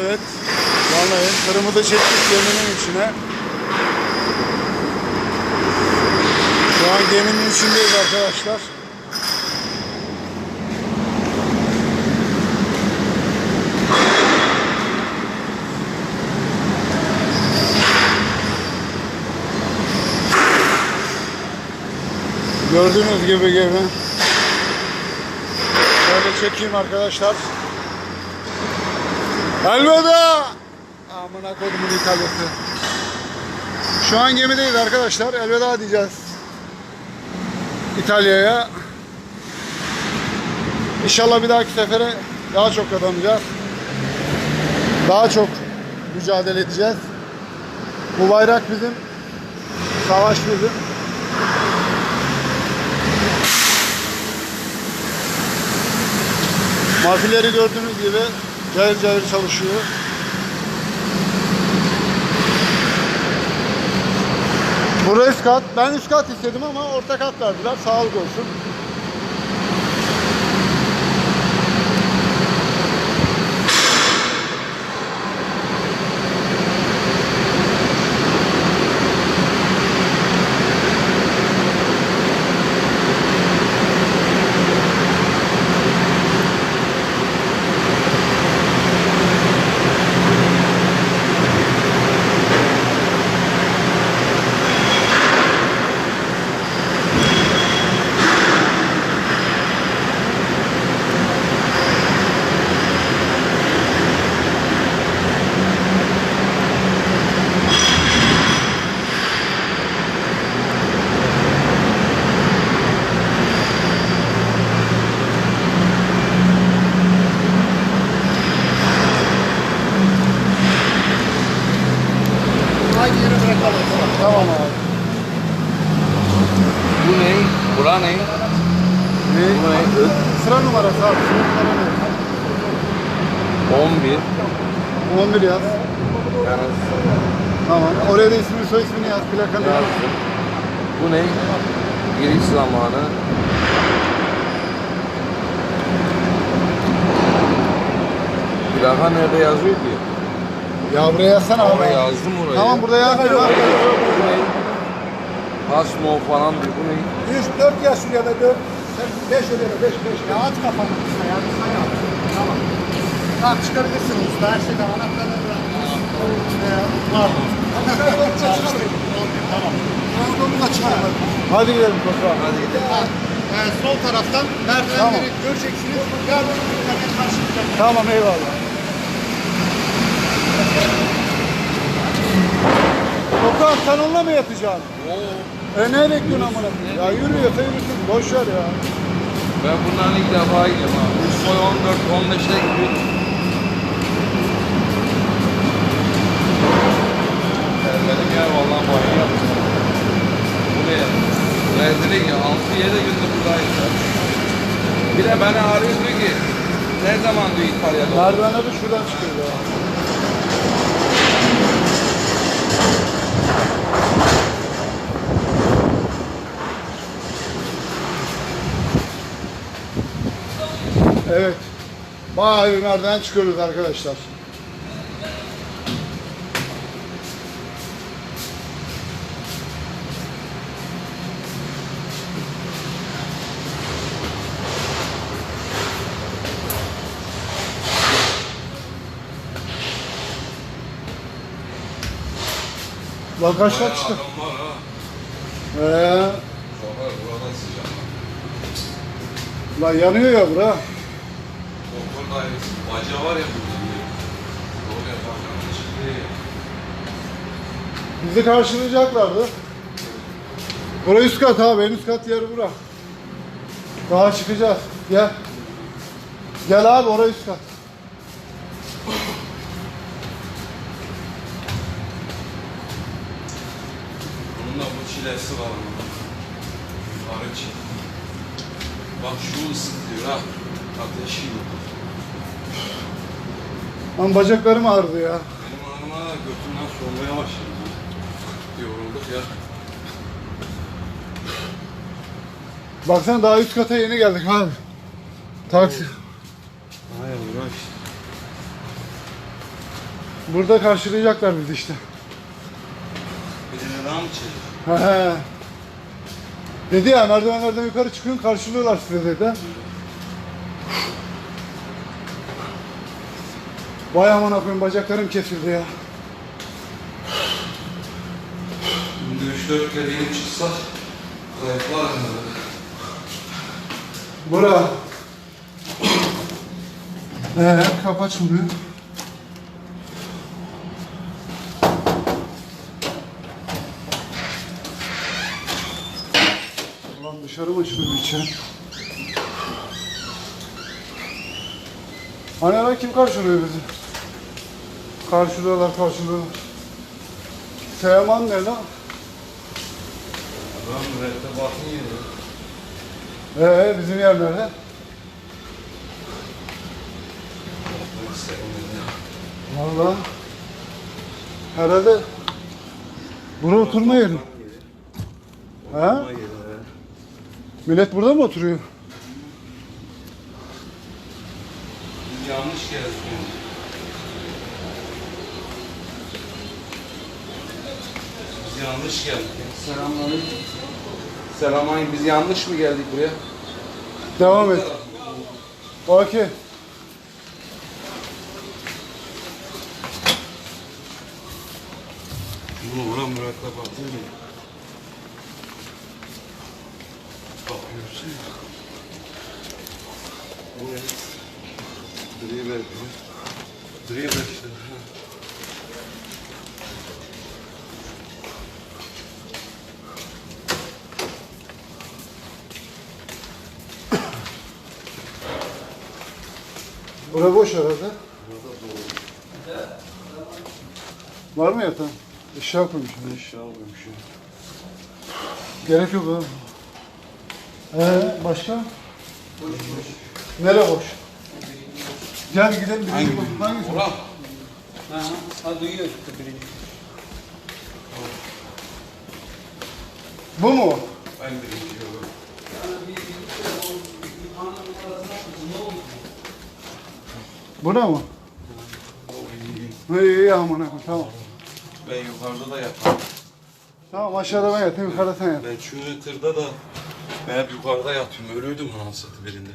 Evet. Vallahi kırmızı çektik geminin içine. Şu an geminin içindeyiz arkadaşlar. Gördüğünüz gibi gemi. Şöyle çekeyim arkadaşlar. Elveda! Amına kodumun İtalyası. Şu an gemideyiz arkadaşlar. Elveda diyeceğiz. İtalya'ya. İnşallah bir dahaki sefere daha çok kazanacağız. Daha çok mücadele edeceğiz. Bu bayrak bizim. Savaş bizim. Mafileri gördüğünüz gibi cayır cayır çalışıyor. Burası kat. Ben üst kat istedim ama orta kat verdiler. Sağlık olsun. Bura ne? Sıra numarası abi. Sıra numara 11. ne? 11 yaz. Yani Tamam. Oraya da ismini soy ismini yaz. Plakanı yaz. Bu ne? Giriş zamanı. Plaka nerede yazıyor ki? Ya buraya yazsana Ama abi. yazdım oraya. Tamam burada yaz. Pasmo falan diyor. Bu ne? 3, 4 yaş şuraya da 4. Sen 5 ödeme, 5, 5. Ya at kafanı kısa ya, kısa ya. Tamam. Tamam çıkarabilirsin usta, her şeyden bırak. Ya, Pardon. Tamam. Hadi gidelim toprağa. Hadi gidelim. Ha, e, sol taraftan merdivenleri Tamam. göreceksiniz. Yardım karşılayacak. Tamam eyvallah. Toprağım sen onunla mı yatacaksın? Oo. E ne bekliyorsun amına? Ya yürüyorsa yürüsün. Boş ver ya. Ben bundan ilk defa gidiyorum abi. Soy 14, 15'e gidiyor. Terledim ya vallahi bayılıyorum. Bu ne ya? Rezillik ya. 6-7 gündür buradayız ya. Bir de beni arıyor diyor ki ne zaman diyor İtalya'da? Merdivene de şuradan çıkıyor ya. Evet. Bayağı bir merdiven çıkıyoruz arkadaşlar. Lan kaç kaç çıktı? Ee, lan yanıyor ya bura. Dairesi. Baca var ya burada. Oraya bacanın içinde. Bizi karşılayacaklardı. Burası üst kat abi, en üst kat yeri bura. Daha çıkacağız. Gel. Gel abi orası üst kat. Bunun da bu çilesi var ama. Arı. Bak şu ısıtıyor ha. Ateşi yok. Lan bacaklarım ağrıdı ya. Benim anıma götümden solmaya başladı. Yorulduk ya. Baksana daha üst kata yeni geldik abi. Taksi. Ay uğraş. Burada karşılayacaklar bizi işte. Birine daha mı çekiyor? He he. Dedi ya merdivenlerden yukarı çıkın karşılıyorlar size dedi. Vay aman koyayım bacaklarım kesildi ya. Şimdi 3-4 kere yeni çıksak zayıflar mı? Bura. Ee, kapı açılıyor. Ulan dışarı mı açılıyor içeri? Hani lan kim karşılıyor bizi? Karşılıyorlar, karşılıyorlar. Teoman ne lan? Adam mürettebatını yiyor. Ee, bizim yer nerede? Valla. Herhalde bura oturma yeri. Ha? Millet burada mı oturuyor? Biz yanlış geldik. Biz yanlış geldik. Selamünaleyküm. Selamünaleyküm. Biz yanlış mı geldik buraya? Devam et. Okey. Bunu vuran mürettebatı mı? Bakıyorsun ya. Bu ne? Driver. Driver işte. ha. Bura boş herhalde. Var mı yatağın? Eşya koymuşum. Eşya koymuşum. Gerek yok abi. Ee, başka? Nere boş? Gel gidelim. birinci Hangi? bakım. Hangisi? Ulan. Ha duyuyor işte birinci. Bu mu? Ben birinci yolu. Buna mı? İyi iyi aman akım tamam. Ben yukarıda da yatarım. Tamam aşağıda ben yatayım yukarıda sen yat. Ben çünkü tırda da ben hep yukarıda yatıyorum. Ölüydüm anasını birinde.